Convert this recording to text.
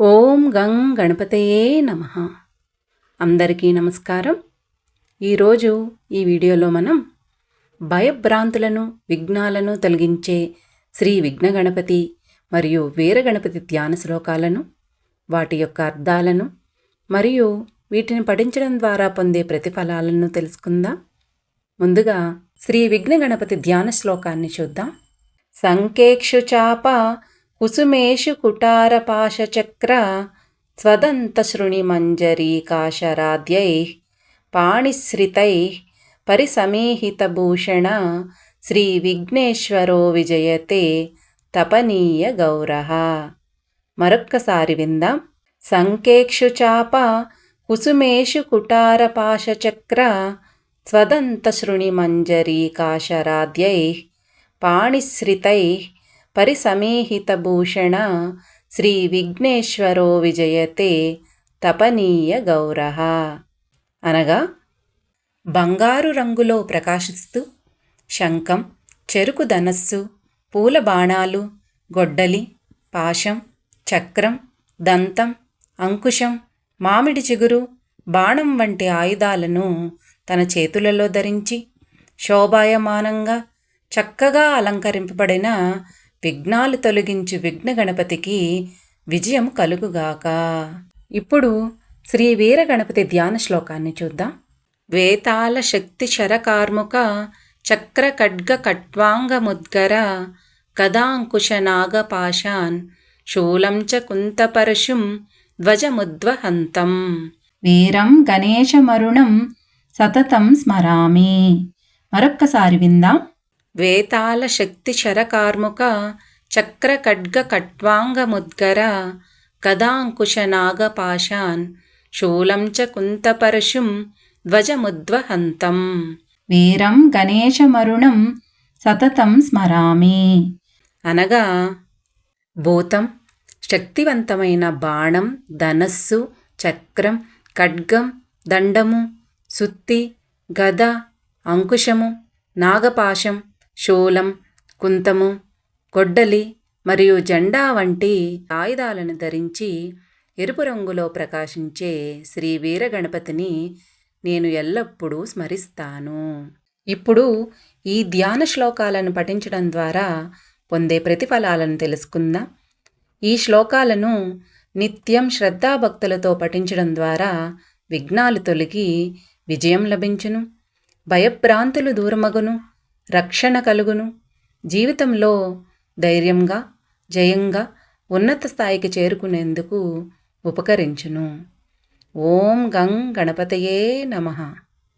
ఓం గం గణపతయే నమ. అందరికీ నమస్కారం. ఈరోజు ఈ వీడియోలో మనం భయభ్రాంతులను విఘ్నాలను తొలగించే శ్రీ విఘ్న గణపతి మరియు వీర గణపతి ధ్యాన శ్లోకాలను వాటి యొక్క అర్థాలను మరియు వీటిని పఠించడం ద్వారా పొందే ప్రతిఫలాలను తెలుసుకుందాం. ముందుగా శ్రీ విఘ్న గణపతి ధ్యాన శ్లోకాన్ని చూద్దాం. సంకేక్షు చాప కుసుమేషు కుటారపాశచక్ర స్వదంతశృణిమంజరీకాశరాద్యైः పాణిశ్రితై పరిసమీహితభూషణ శ్రీవిఘ్నేశ్వరో విజయతే తపనీయ గౌరః మరొక్కసారి విందాం సంకేక్షు చాప కుసుమేషు కుటారపాశచక్ర స్వదంతశృణిమంజరీకాశరాద్యైः పాణిశ్రితై పరిసమీహితభూషణ శ్రీ విఘ్నేశ్వరో విజయతే తపనీయ గౌర. అనగా బంగారు రంగులో ప్రకాశిస్తూ శంఖం చెరుకు ధనస్సు పూల బాణాలు గొడ్డలి పాశం చక్రం దంతం అంకుశం మామిడి చిగురు బాణం వంటి ఆయుధాలను తన చేతులలో ధరించి శోభాయమానంగా చక్కగా అలంకరింపబడిన విఘ్నాలు తొలగించు విఘ్న గణపతికి విజయం కలుగుగాక. ఇప్పుడు శ్రీ వీర గణపతి ధ్యాన శ్లోకాన్ని చూద్దాం. వేతాల శక్తి శరకార్ముక చక్ర ఖడ్గ కట్వాంగముద్గర కదాంకుశ నాగపాశాన్ శూలం చ కుంతపరశుం ధ్వజముద్వహంతం వీరం గణేశమరుణం సతతం స్మరామి. మరొక్కసారి విందాం. వేతాల శక్తి శరకార్ముక చక్ర ఖడ్గ కట్వాంగముద్గర కదాంకుశ నాగపాశాన్ శూలం చ కుంతపరశుం ధ్వజముద్వహంతం. వీరం గణేశమరుణం సతతం స్మరామి. అనగా భూతం శక్తివంతమైన బాణం ధనస్సు చక్రం ఖడ్గం దండము సుత్తి గద అంకుశము నాగపాశం శూలం కుంతము గొడ్డలి మరియు జెండా వంటి ఆయుధాలను ధరించి ఎరుపు రంగులో ప్రకాశించే శ్రీ వీరగణపతిని నేను ఎల్లప్పుడూ స్మరిస్తాను. ఇప్పుడు ఈ ధ్యాన శ్లోకాలను పఠించడం ద్వారా పొందే ప్రతిఫలాలను తెలుసుకుందాం. ఈ శ్లోకాలను నిత్యం శ్రద్ధాభక్తులతో పఠించడం ద్వారా విఘ్నాలు తొలగి విజయం లభించును. భయభ్రాంతులు దూరమగును. రక్షణ కలుగును. జీవితంలో ధైర్యంగా జయంగా ఉన్నత స్థాయికి చేరుకునేందుకు ఉపకరించును. ఓం గం గణపతయే నమ.